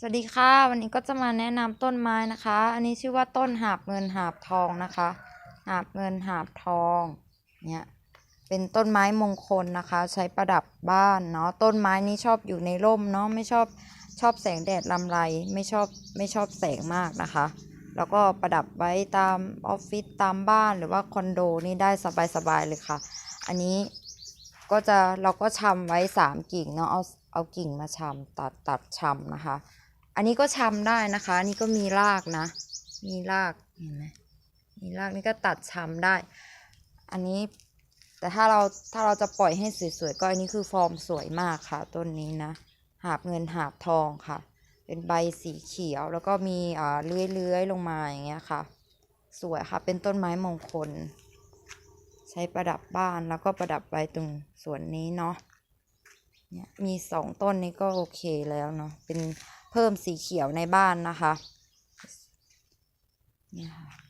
สวัสดีค่ะ วันนี้ก็จะมาแนะนำต้นไม้นะคะ อันนี้ชื่อว่าต้นหาบเงินหาบทองนะคะ หาบเงินหาบทองเนี่ยเป็นต้นไม้มงคลนะคะ ใช้ประดับบ้านเนาะต้นไม้นี้ชอบอยู่ในร่มเนาะไม่ชอบชอบแสงแดดลำไรไม่ชอบไม่ชอบแสงมากนะคะ แล้วก็ประดับไว้ตามออฟฟิศตามบ้านหรือว่าคอนโดนี่ได้สบายๆเลยค่ะ อันนี้ก็จะเราก็ชำไว้สามกิ่งเนาะเอาเอากิ่งมาชำตัดตัดชำนะคะ อันนี้ก็ชำได้นะคะอันนี่ก็มีรากนะ มีรากเห็นไหมมีรากนี่ก็ตัดชำได้ อันนี้แต่ถ้าเราถ้าเราจะปล่อยให้สวยๆก็อันนี้คือฟอร์มสวยมากค่ะ ต้นนี้นะ หาบเงินหาบทองค่ะ เป็นใบสีเขียวแล้วก็มีอ่าเลื้อยๆลงมาอย่างเงี้ยค่ะ สวยค่ะเป็นต้นไม้มงคล ใช้ประดับบ้านแล้วก็ประดับไว้ตรงส่วนนี้เนาะเนี่ยมีสองต้นนี้ก็โอเคแล้วเนาะเป็น เพิ่มสีเขียวในบ้านนะคะนี่ค่ะ